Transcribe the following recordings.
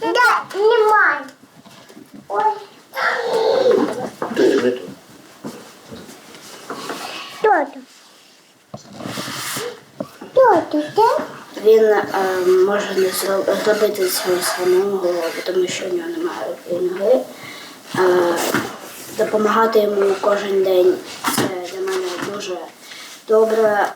Да, немає. Ой. Хто це? Де? Він е, може не зро- зробити цього самого, тому що в нього немає ноги. Е, допомагати йому кожен день це добре.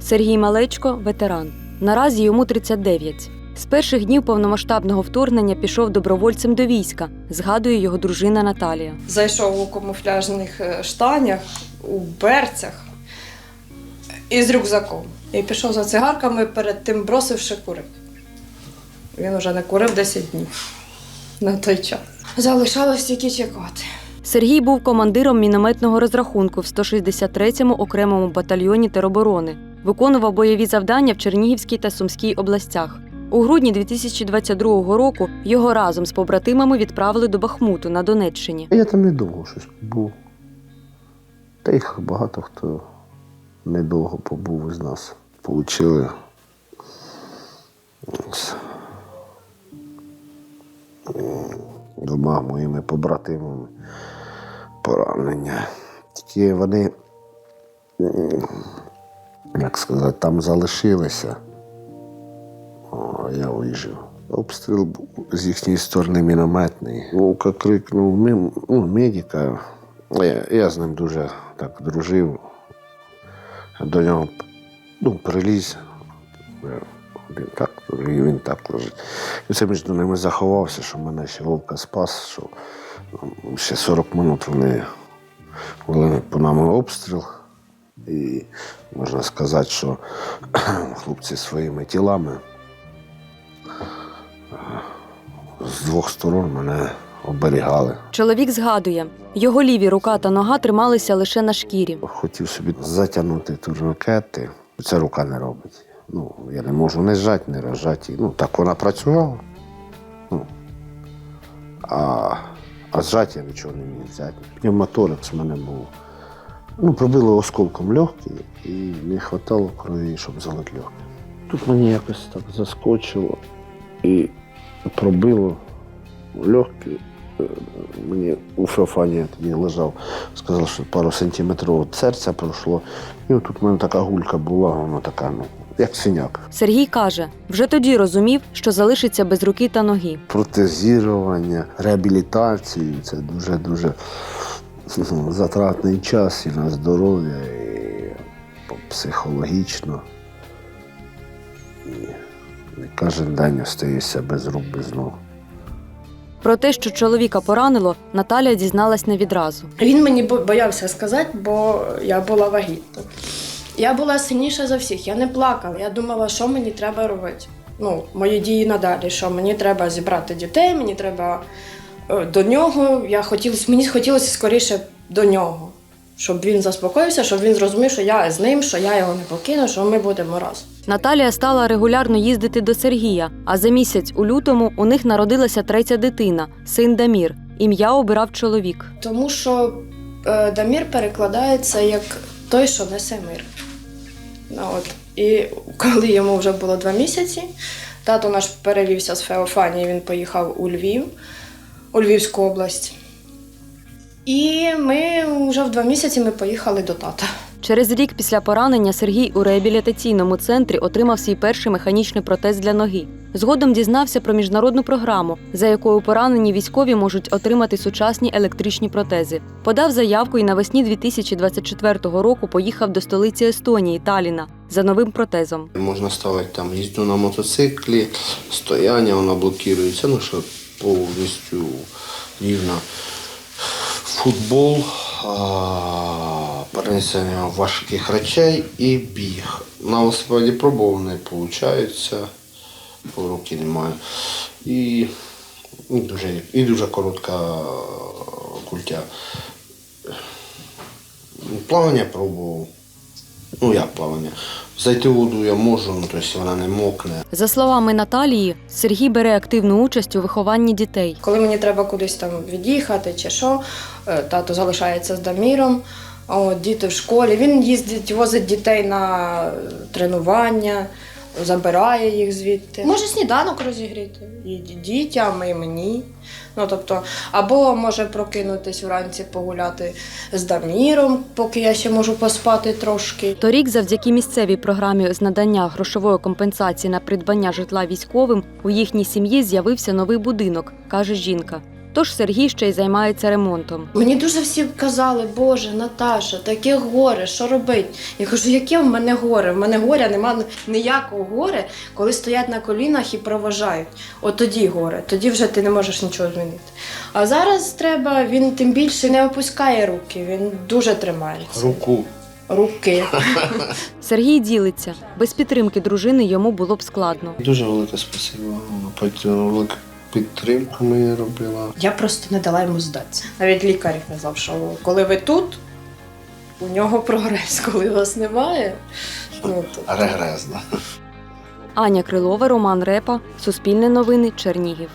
Сергій Малечко ветеран. Наразі йому 39. З перших днів повномасштабного вторгнення пішов добровольцем до війська, згадує його дружина Наталія. Зайшов у камуфляжних е, штанях, у берцях і з рюкзаком. І пішов за цигарками, перед тим бросивши курити. Він уже не курив 10 днів на той час. Залишалось тільки чекати. Сергій був командиром мінометного розрахунку в 163-му окремому батальйоні тероборони. Виконував бойові завдання в Чернігівській та Сумській областях. У грудні 2022 року його разом з побратимами відправили до Бахмуту на Донеччині. Я там недовго щось побув. Та їх багато хто недовго побув із нас. Получили двома моїми побратимами поранення. Тільки вони, як сказати, там залишилися. О, я вижив. Обстріл був з їхньої сторони мінометний. Вовка крикнув «Мі- ну, медика. Я, я з ним дуже так дружив. До нього ну, приліз. Він так, і він так лежить. І це між ними заховався, що мене ще вовка спас, що ще 40 минут вони вели по нам обстріл. І можна сказати, що хлопці своїми тілами з двох сторон мене оберігали. Чоловік згадує, його ліві рука та нога трималися лише на шкірі. Хотів собі затягнути турникети. Це рука не робить. Ну, я не можу не зжати, не розжати. Ну, так вона працювала. Ну, а, а зжати я нічого не міг взяти. Пневмоторакс в мене був. Ну, пробило осколком легкі і не вистачало крові, щоб залити легкі. Тут мені якось так заскочило і пробило легкі. Е, Мені у Феофані тоді лежав, сказав, що пару сантиметрів від серця пройшло. І отут в мене така гулька була, вона така, ну, як синяк. Сергій каже, вже тоді розумів, що залишиться без руки та ноги. Протезірування, реабілітацію це дуже-дуже ну, затратний час і на здоров'я, і психологічно. І не кожен день остаєшся без рук, без ног. Про те, що чоловіка поранило, Наталя дізналась не відразу. Він мені боявся сказати, бо я була вагітна. Я була сильніша за всіх, я не плакала. Я думала, що мені треба робити. Ну, мої дії надалі, що мені треба зібрати дітей, мені треба е, до нього. Я хотілося, мені хотілося скоріше до нього, щоб він заспокоївся, щоб він зрозумів, що я з ним, що я його не покину, що ми будемо разом. Наталія стала регулярно їздити до Сергія, а за місяць у лютому у них народилася третя дитина, син Дамір. Ім'я обирав чоловік. Тому що е, Дамір перекладається як той, що несе мир. От. І коли йому вже було два місяці, тато наш перевівся з Феофанії, він поїхав у Львів, у Львівську область. І ми вже в два місяці ми поїхали до тата. Через рік після поранення Сергій у реабілітаційному центрі отримав свій перший механічний протез для ноги. Згодом дізнався про міжнародну програму, за якою поранені військові можуть отримати сучасні електричні протези. Подав заявку і навесні 2024 року поїхав до столиці Естонії Таліна за новим протезом. Можна ставити там їзду на мотоциклі, стояння, вона блокується, ну що повністю рівно. Футбол, перенесення важких речей і біг. На велосипеді пробував, не виходить, руки немає. І, і, дуже, і дуже коротка культя. Плавання пробував. Ну як плавання? Зайти у воду я можу, ну тобто вона не мокне. За словами Наталії, Сергій бере активну участь у вихованні дітей. Коли мені треба кудись там від'їхати чи що, е, тато залишається з Даміром. От, діти в школі. Він їздить, возить дітей на е, тренування, забирає їх звідти. Може сніданок розігріти і дітям, і мені. Ну, тобто, або може прокинутись вранці погуляти з Даміром, поки я ще можу поспати трошки. Торік, завдяки місцевій програмі з надання грошової компенсації на придбання житла військовим, у їхній сім'ї з'явився новий будинок, каже жінка. Тож Сергій ще й займається ремонтом. Мені дуже всі казали, Боже, Наташа, таке горе, що робить? Я кажу, яке в мене горе? В мене горя нема ніякого горя, коли стоять на колінах і проважають. От тоді горе, тоді вже ти не можеш нічого змінити. А зараз треба, він тим більше не опускає руки, він дуже тримається. Руку. Руки. Сергій ділиться. Без підтримки дружини йому було б складно. Дуже велике спасибо. Потім велику підтримку мені робила. Я просто не дала йому здатися. Навіть лікар казав, що коли ви тут, у нього прогрес, коли вас немає. Ну, то... Регрезна. Аня Крилова, Роман Репа, Суспільне новини, Чернігів.